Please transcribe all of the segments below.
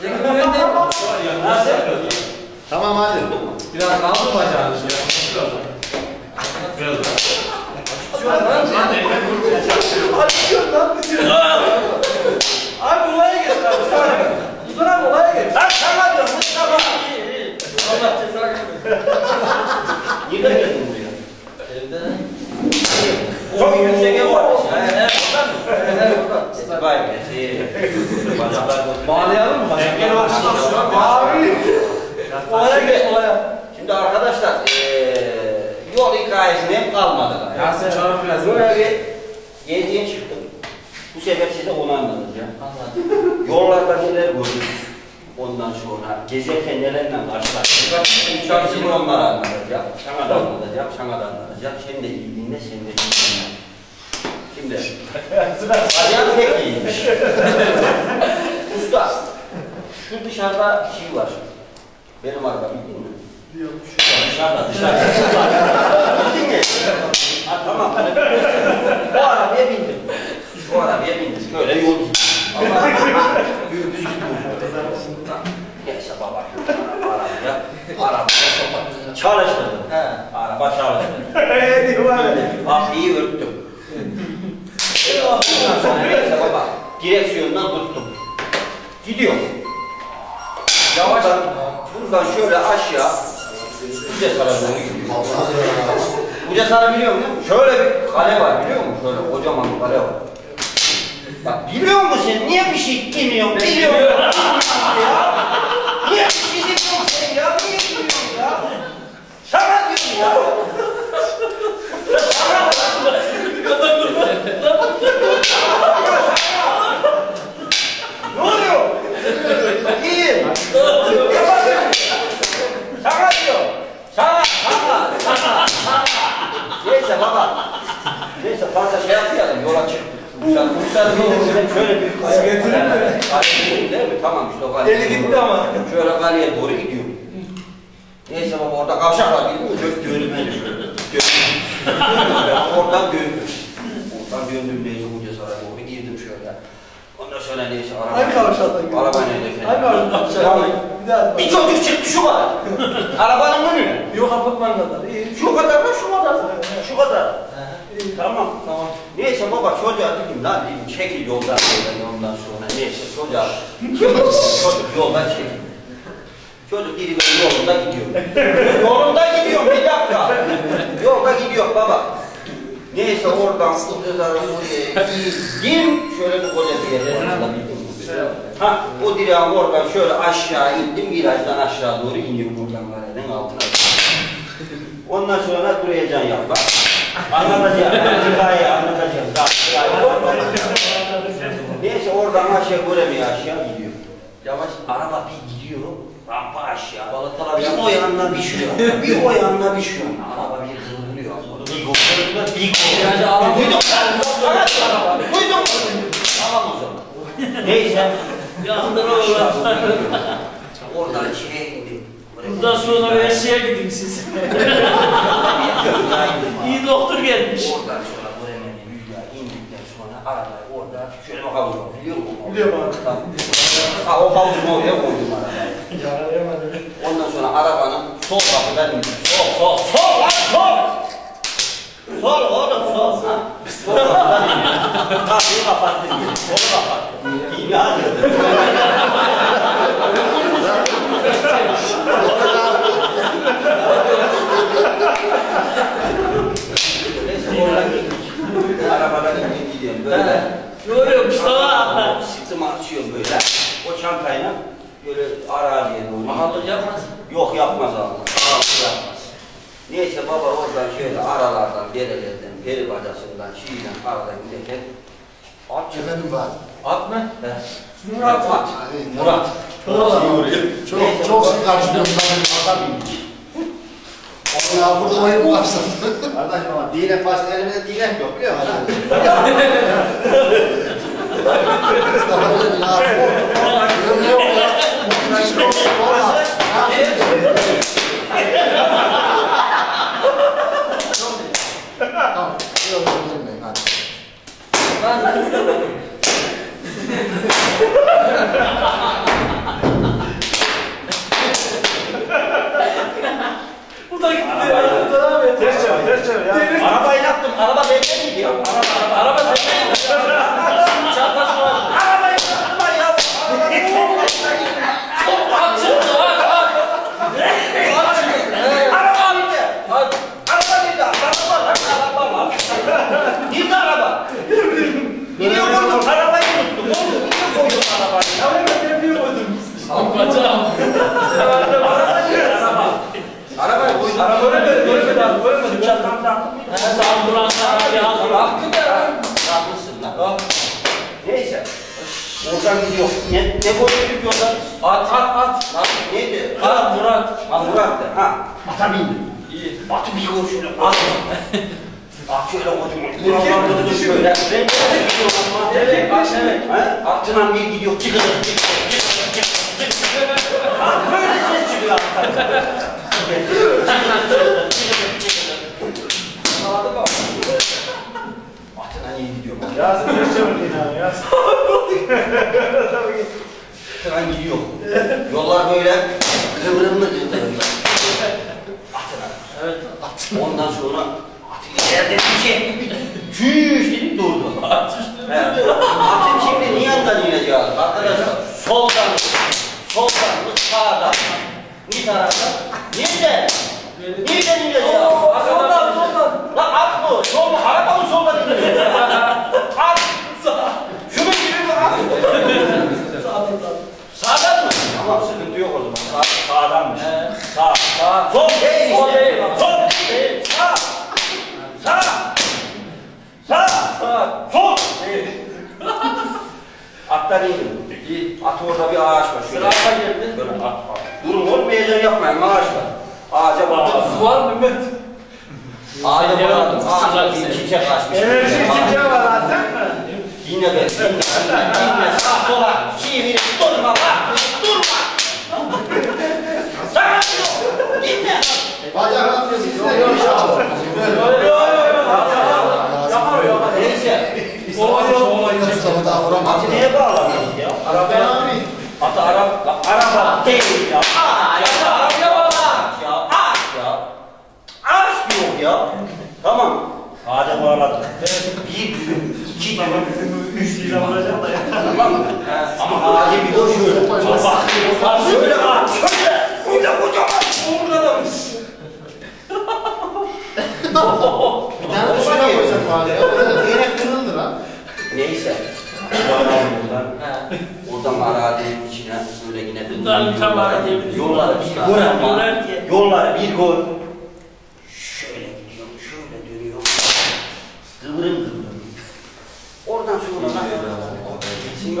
Zeki. Nasıl? Tamam hadi. Biraz kaldı bacağını. Abi olaya geç abi. Sonra. Dur abi olaya geç. Lan sana diyorum Mustafa. Allah ceza vermesin. Yine geldin buraya. Evde. Çok yüksek ev var. Evet, oradan mı? Evet, iyi. Bacaklar Bağlayalım mı? Engel var. Abi. Olaya geç olaya. Şimdi arkadaşlar eee yol hikayesine hep kalmadılar. Yasin çağır biraz. Böyle bir geziye çıktım. Bu sefer size onu anlatacağım. Yollarda neler gördük. Ondan sonra gezerken nelerle karşılaştık. Şimdi onları anlatacağım. Sana da anlatacağım, sana da anlatacağım. Sen de iyi dinle, sen de iyi dinle. Şimdi, ayağım pek iyiymiş. Usta, şu dışarıda şey var. Benim araba bildin mi? Dışarıda, dışarıda. Bildin mi? Ha tamam. O arabaya bindim. O arabaya bindim. Şöyle yol gidiyor. Allah Gürbüz gidiyor. Neyse baba. Arabaya, arabaya çalıştırdım. He. Araba çalıştırdım. Kapıyı örttüm. Ondan sonra neyse baba. Direksiyondan tuttum. Gidiyor. Yavaş. Buradan şöyle aşağı. Buca sara doğru gidiyor. Buca sara biliyor musun? Şöyle bir kale var biliyor musun? Şöyle kocaman bir kale var. Bak biliyor musun? Niye bir şey bilmiyorsun? Biliyor? Niye bir şey bilmiyorsun sen ya? Niye bilmiyorsun ya? Sana diyorum ya. Ne oluyor? İyi. Yapamıyorum. Sana diyor. Sana, sana, sana, sana. Neyse baba. Neyse fazla şey yapmayalım. Yola çıktık. Kuşlar, kuşlar şöyle bir kaya. getirin mi? Kale o kale. Eli gitti ama. Şöyle kaleye doğru gidiyor. Neyse baba orada kavşak var değil mi? Gök Ben oradan döndüm. Oradan döndüm neyse uca sonra doğru girdim şöyle. Ondan sonra neyse araba. Hangi kavşaktan girdin? Araba nerede? Hangi kavşaktan? Tamam. Bir çocuk çıktı şu kadar. Arabanın önüne. Yok apartman kadar. Şu kadar da şu kadar. Şu kadar. İyi. Tamam. Tamam. Neyse baba çocuğa dedim lan dedim çekil yoldan böyle ondan sonra neyse çocuğa çocuk yoldan çekil. Çocuk geri böyle yolunda gidiyor. yolunda gidiyor bir dakika. Yolda gidiyor baba. Neyse oradan kutuları oraya gittim. Şöyle bir koca bildin mi? Ha, o direğin oradan şöyle aşağı indim, virajdan aşağı doğru iniyor buradan kalenin altına. Ondan sonra duracaksın yapma. Anlatacağım, ben hikayeyi anlatacağım. Anlatacağım. Neyse oradan aşağı göremiyor aşağı gidiyor. Yavaş araba bir gidiyor, rampa aşağı. Balatalar bir o yanına bir şu yana, bir o yanına bir şu yana. Araba bir kıvrılıyor. Bir kıvrılıyor, bir kıvrılıyor. Duydun mu? Duydun mu? Tamam o zaman. Neyse. Yandır oğlum. Oradan şeye indim. Bundan sonra Vesi'ye gidin siz. İyi doktor gelmiş. Oradan sonra bu hemen yüzüne indikten sonra arabayı orada şöyle bir havuz var biliyor musun? Biliyorum abi. Tamam. Ha o havuzu oraya koydum arabayı. Yarayamadım. Ondan sonra arabanın sol kapıdan indim. Sol, sol, sol lan sol! Sol oğlum sol. Sol kapıdan indim. Kapıyı kapattım. yine, Solu kapattım. İyi hadi. Neyse oradan gittik. Arabadan indim gidiyorum böyle. Ne oluyor Mustafa? Sırtımı açıyorum böyle. O çantayla böyle araziye doğru. Bahadır yapmaz. Yok yapmaz abi. Ağabey yapmaz. Neyse baba oradan şöyle aralardan, derelerden, peri bacasından, şiirden aradan giderken at. Efendim var. At mı? He. Murat at. Murat. Çok çok sık karşılıyorum ben. Ata bindik. Ya burada oyun başladı. Kardeşim ama dine pas elimizde dine yok biliyor musun? Mustafa dedim ya. Öyle yok ya. Hiç yok. Olmaz. Tamam. Yok girmeyin hadi. Ben Buradan gitti. Buradan abi. Ters çevir, ters çevir ya. Arabayı attım. Araba benden gidiyor. Araba, araba. Araba senden gidiyor. Çantası var. Abi hazır. Hakkı da lan. Yapmışsın lan. Neyse. Oradan gidiyor. Ne, ne koyduk yoldan? At, at, at. Lan neydi? At, Murat. Ha Murat'tı. Ha. Ata bindim. İyi. Atı bir koy şöyle. At. At şöyle kocaman. Buradan durdu şöyle. Ben de ama. Evet, evet. Ha? Atından bir gidiyor. Çıkıyor. Çıkıyor. Çıkıyor. Çıkıyor. Ha, Böyle ses çıkıyor alttan. Sağda bak. Atından iyi gidiyor. Yasin ne çevirdin abi Yasin? Atından gidiyor. Yollar böyle kıvrımlı kıvrımlı. Atından. Evet. Ondan sonra bir şey. Çüş dedik durdu. Evet. Atın şimdi niye yandan ineceğiz arkadaşlar? Soldan, soldan mı sağdan? Bir taraftan. Nerede? Nereden ineceğiz? Soldan, soldan. Lan at mı? Sol mu? Araba mı soldan iniyor? at. Şunun gibi mi at? Sağda, sağda. Sağdan mı? Tamam sıkıntı yok o zaman. Sağ, sağdanmış. Sağ. Sağ. Sol değil Sol değil. Sol değil. Sağ. Sağ. Sağ. Sol. Atlar iyi. İyi. At orada bir ağaç var. Şöyle. Sıra geldi. Böyle at at. Durun oğlum heyecan yapmayın ağaç var. Ağaca bağladım. Su var mı Mehmet? Ağaca Sen bağladım. Ağaçta sıcak bir çiçek açmış. Enerji içince var zaten. Yine be. Yine. Yine. Sağ sola. Çiğ durma bak. Durma. Sakın yok. Yine. Bacak atıyorsun. Siz de görüş abi. Yok, yok, yok, yok. Yapar, yapar. Neyse. Mustafa daha vuramaz. Atı neye bağlamıyoruz ya? Ben abi. Atı araba, araba değil ya. Aa, ya arabaya bağla. Ya aç ya. Aç yok ya. Tamam. Ağaca bağladım. Bir düğüm, iki düğüm, üç düğüm. Tamam mı? Ama ağacı bir koy şöyle. Bak, bak, şöyle aç, şöyle. Koca kocaman. Burada da böyle yine Bundan tam arazinin Yolları bir gol ama yollar ki. yolları bir gol. Şöyle gidiyor, şöyle dönüyor. Kıvrım kıvrım. Oradan sonra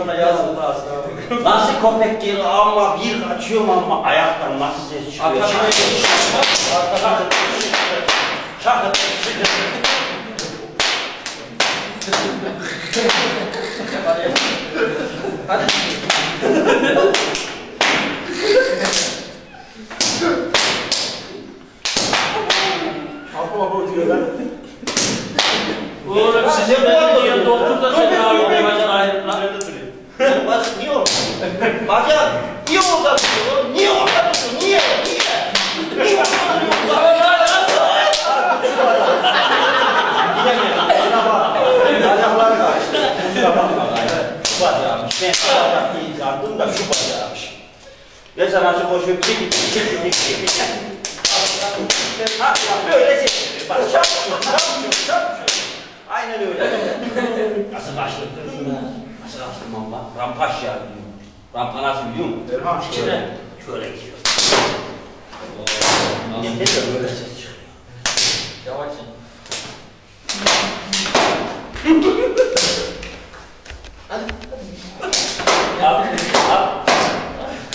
Bana yazdı da aslında. nasıl köpek geliyor ama bir kaçıyorum ama ayaktan nasıl ses çıkıyor. Arkadan Arkadan Şakır. Apo apo diyorlar. Oğlum size ben diye doktor da seni abi bacağın ayrılma. Sen bak niye orada? Bacak niye orada duruyor? Niye orada duruyor? Niye? Niye? Niye orada duruyor? Bacaklar karıştı. Kusura bakma. Ben şu bacak değil sandım da şu bacağımış. Ne zaman şu boşu çekip çekip çekip Ha, ya böyle çekip. Bak çarpıyor, çarpıyor, çarpıyor. Aynen öyle. Nasıl başladı? Nasıl açtım bak? Rampaş ya diyor. Rampa nasıl biliyor musun? Erhan İçine şöyle gidiyor. Ne de böyle ses çıkıyor. Yavaş. Abi, abi,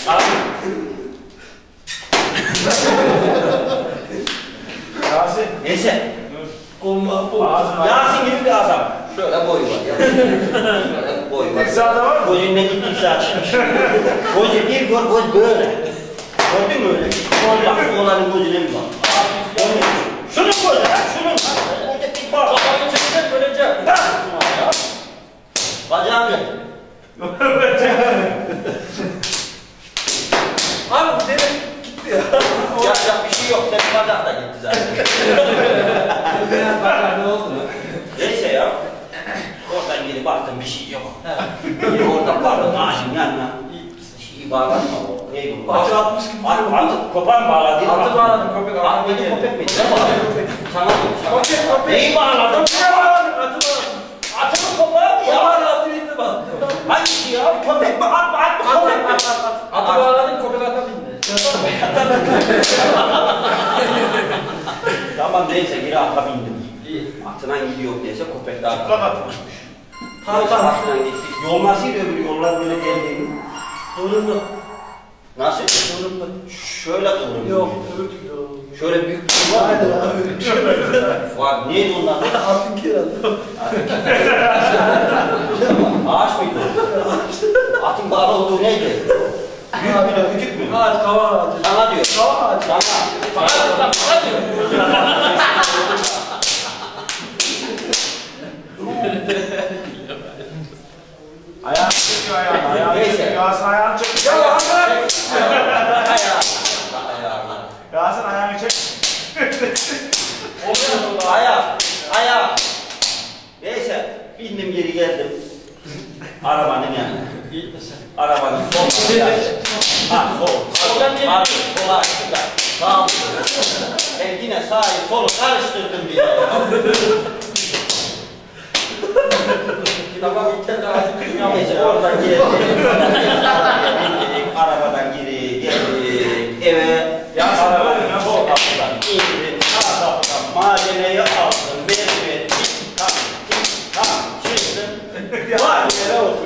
abi. Yasin. Neyse. Olma, bu. Ağzına. Yasin gibi bir adam. Şöyle boyu var ya. Şöyle boyu var. Tek sağda var mı? Gözün ne gittiyse açmış. Gözü bir gör, göz böyle. Gördün mü öyle? Sol yaptı olanın gözüne bir bak. Şunun gözü, ha, şunun. Önce bir bak. Kafayı çeksen böylece. Bacağım ne? Abi bu demek gitti ya. Yapacak bir şey yok. Senin bacak da gitti zaten. ne oldu? Neyse ya. Oradan geri baktım bir şey yok. Oradan baktım ağacın yanına. Bağlatma o. Neydi o? Atı atmış gibi. At, atı kopan bağladı. Atı bağladım, köpek At arkaya mıydı geldi. köpek miydi? Ne bağladın? Sana mı? Köpek, köpek. Neyi bağladın? Ne var? Atı var. Atı mı kopan mı Ya var atı indi bak. Hangisi ya? Köpek mi? At mı? At mı? Köpek mi? at, at, at. Atı bağladım. tamam neyse geri ata bindim. Atına gidiyor neyse köpek daha kalkmış. Neyse atına gittik. Yol nasıl öbür yollar böyle geldi. Kıvrımda. Nasıl? Kıvrımda. Şöyle kıvrılmış. Yok, öbür türlü oldu. Şöyle büyük bir şey var Aynen mı? abi. Var. Neydi onlar? Artık herhalde. Ağaç mıydı? Atın bağlı olduğu neydi? Büyük mü küçük mü? Ağaç, kava ağacı. Sana diyor. Kava ağacı. Sana. Ayağını çekiyor ayağını. Ayağını Neyse. çekiyor. Yasin ayağını çek. Ya Hasan! Ayağına. Yasin ayağını çek. Ayak, ayak. Neyse, bindim geri geldim. Arabanın yanına. Arabanın sol. Ha, sol. Soldan gel. Abi, sola açtım da. Sağ Ben yine sağı solu karıştırdım bir tamam internet ağacı kıyamayacak. Oradan girdik. Bindik, arabadan geri geldik. Eve. Ya arabadan o kapıdan girdi. Sağ kapıdan malzemeyi aldım. Verdim. Tam, tam, çıktım. Var yere olsun.